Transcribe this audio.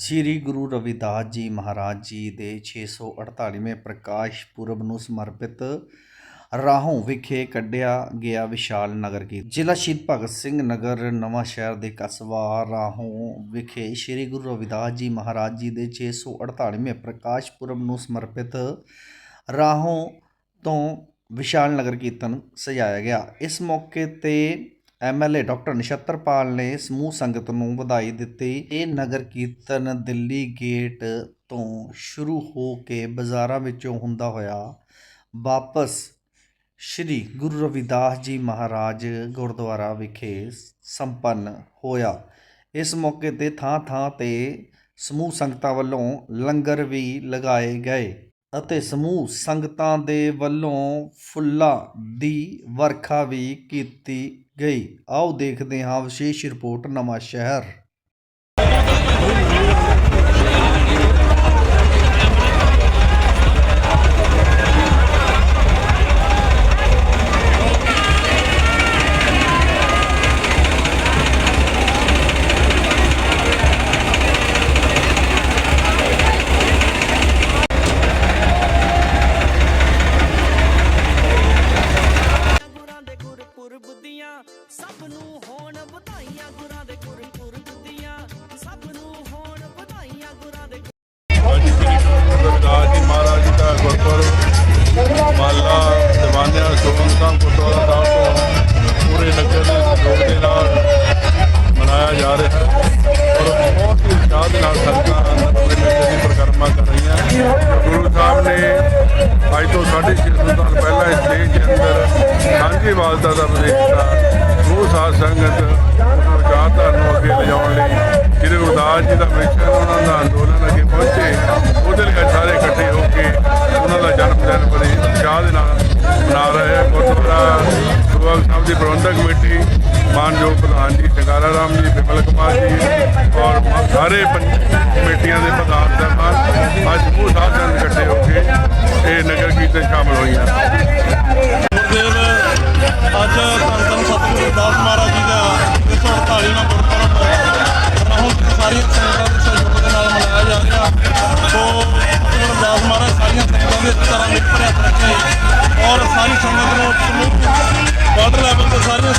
ਸ੍ਰੀ ਗੁਰੂ ਰਵਿਦਾਸ ਜੀ ਮਹਾਰਾਜ ਜੀ ਦੇ 648ਵੇਂ ਪ੍ਰਕਾਸ਼ ਪੁਰਬ ਨੂੰ ਸਮਰਪਿਤ ਰਾਹੋਂ ਵਿਖੇ ਕੱਢਿਆ ਗਿਆ ਵਿਸ਼ਾਲ ਨਗਰ ਕੀਰਤਨ। ਜ਼ਿਲ੍ਹਾ ਸ਼ਹੀਦ ਭਗਤ ਸਿੰਘ ਨਗਰ ਨਵਾਂ ਸ਼ਹਿਰ ਦੇ ਕਸਬਾ ਰਾਹੋਂ ਵਿਖੇ ਸ੍ਰੀ ਗੁਰੂ ਰਵਿਦਾਸ ਜੀ ਮਹਾਰਾਜ ਜੀ ਦੇ 648ਵੇਂ ਪ੍ਰਕਾਸ਼ ਪੁਰਬ ਨੂੰ ਸਮਰਪਿਤ ਰਾਹੋਂ ਤੋਂ ਵਿਸ਼ਾਲ ਨਗਰ ਕੀਰਤਨ ਸਜਾਇਆ ਗਿਆ। ਇਸ ਮੌਕੇ ਤੇ ਐਮਐਲਏ ਡਾਕਟਰ ਨਛੱਤਰਪਾਲ ਨੇ ਸਮੂਹ ਸੰਗਤ ਨੂੰ ਵਧਾਈ ਦਿੱਤੀ। ਇਹ ਨਗਰ ਕੀਰਤਨ ਦਿੱਲੀ ਗੇਟ ਤੋਂ ਸ਼ੁਰੂ ਹੋ ਕੇ ਬਾਜ਼ਾਰਾਂ ਵਿੱਚੋਂ ਹੁੰਦਾ ਹੋਇਆ। ਵਾਪਸ ਸ਼੍ਰੀ ਗੁਰੂ ਰਵਿਦਾਸ ਜੀ ਮਹਾਰਾਜ ਗੁਰਦੁਆਰਾ ਵਿਖੇ ਸੰਪੰਨ ਹੋਇਆ। ਇਸ ਮੌਕੇ ਤੇ ਥਾਂ-ਥਾਂ ਤੇ ਸਮੂਹ ਸੰਗਤਾਂ ਵੱਲੋਂ ਲੰਗਰ ਵੀ ਲਗਾਏ ਗਏ। ਅਤੇ ਸਮੂਹ ਸੰਗਤਾਂ ਦੇ ਵੱਲੋਂ ਫੁੱਲਾਂ ਦੀ ਵਰਖਾ ਵੀ ਕੀਤੀ ਗਈ। ਆਓ ਦੇਖਦੇ ਹਾਂ ਵਿਸ਼ੇਸ਼ ਰਿਪੋਰਟ ਨਵਾਂਸ਼ਹਿਰ। ਹੀ ਸੰਗਤਾਂ ਦੀ ਪਰਿਕਰਮਾ ਕਰ ਰਹੀਆਂ ਗੁਰੂ ਸਾਹਿਬ ਨੇ ਅੱਜ ਤੋਂ 650 ਸਾਲ ਪਹਿਲਾਂ ਇਸ ਦੇਸ਼ ਦੇ ਅੰਦਰ ਸਾਂਝੀ ਵਾਲਤਾ ਦਾ ਉਪਦੇਸ਼ ਦਿੱਤਾ ਉਹ ਸਾਧ ਸੰਗਤ ਵਿਚਾਰਧਾਰਾ ਨੂੰ ਅੱਗੇ ਲਿਜਾਉਣ ਲਈ, ਸ੍ਰੀ ਗੁਰਦਾਸ ਜੀ ਦਾ ਮਿਸ਼ਨ, ਉਹਨਾਂ ਦਾ ਅੰਦੋਲਨ ਦੀ ਪ੍ਰਬੰਧਕ ਕਮੇਟੀ, ਮਾਨਯੋਗ ਪ੍ਰਧਾਨ ਜੀ ਟੰਗਾਰਾ ਰਾਮ ਜੀ ਬਿਮਲ ਕੁਮਾਰ ਜੀ ਔਰ ਸਾਰੇ ਕਮੇਟੀਆਂ ਦੇ ਪ੍ਰਧਾਨ ਸਾਹਿਬਾਨ, ਅੱਜ ਮੂਹ ਸਾਧਨ ਇਕੱਠੇ ਹੋ ਕੇ ਇਹ ਨਗਰ ਕੀਰਤਨ ਸ਼ਾਮਲ ਹੋਈਆਂ। ਅੱਜ ਧੰਨ ਸਤਿਗੁਰੂ ਦਾਸ ਮਹਾਰਾਜ ਜੀ ਦਾ 148ਵਾਂ ਗੁਰਪੁਰਬ ਰਾਹੁਲ ਸਾਰੀਆਂ ਸੰਗਤਾਂ ਦੇ ਸਹਿਯੋਗ ਦੇ ਨਾਲ ਮਨਾਇਆ ਜਾ ਰਿਹਾ। ਸੋ ਗੁਰਪੁਰਬ ਦਾਸ ਮਹਾਰਾਜ, ਸਾਰੀਆਂ ਸੰਗਤਾਂ ਦੇ ਤਰ੍ਹਾਂ ਨਿਕਲਿਆ ਕਰਕੇ ਔਰ ਸਾਰੀ ਸੰਗਤ ਨੂੰ ਸਮੂਹ వాటర్ లేకపోతే సార్.